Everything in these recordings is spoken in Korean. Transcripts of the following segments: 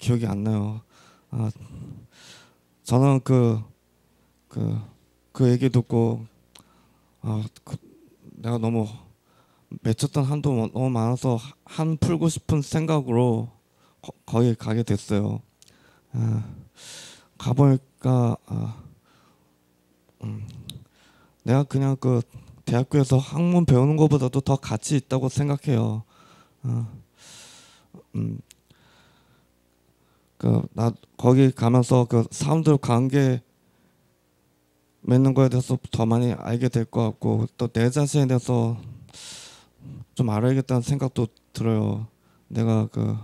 기억이 안 나요. 아, 저는 그 그, 그 얘기 듣고 아, 그, 내가 너무 맺혔던 한도 너무 많아서 한 풀고 싶은 생각으로 거, 거기 가게 됐어요. 아, 가보니까 아, 음, 내가 그냥 그 대학교에서 학문 배우는 것보다도 더 가치 있다고 생각해요. 아, 음, 그 나 거기 가면서 그 사람들 관계 맺는 거에 대해서 더 많이 알게 될 것 같고 또 내 자신에 대해서 좀 알아야겠다는 생각도 들어요. 내가 그,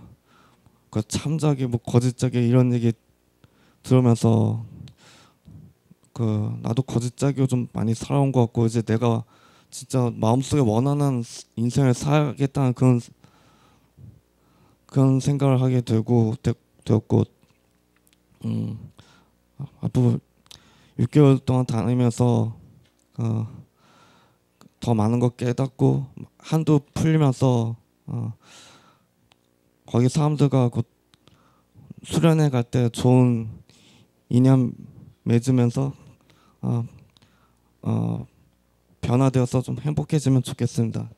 그 참작이 뭐 거짓작이 이런 얘기 들으면서 그 나도 거짓작이 좀 많이 살아온 것 같고 이제 내가 진짜 마음속에 원하는 인생을 살겠다는 그런 그런 생각을 하게 되고 되, 되었고 음 앞으로 6개월 동안 다니면서 어, 더 많은 거 깨닫고 한도 풀리면서 어, 거기 사람들과 곧 수련회 갈 때 좋은 인연 맺으면서 어, 어, 변화되어서 좀 행복해지면 좋겠습니다.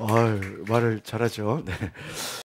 어이, 말을 잘하죠. 네.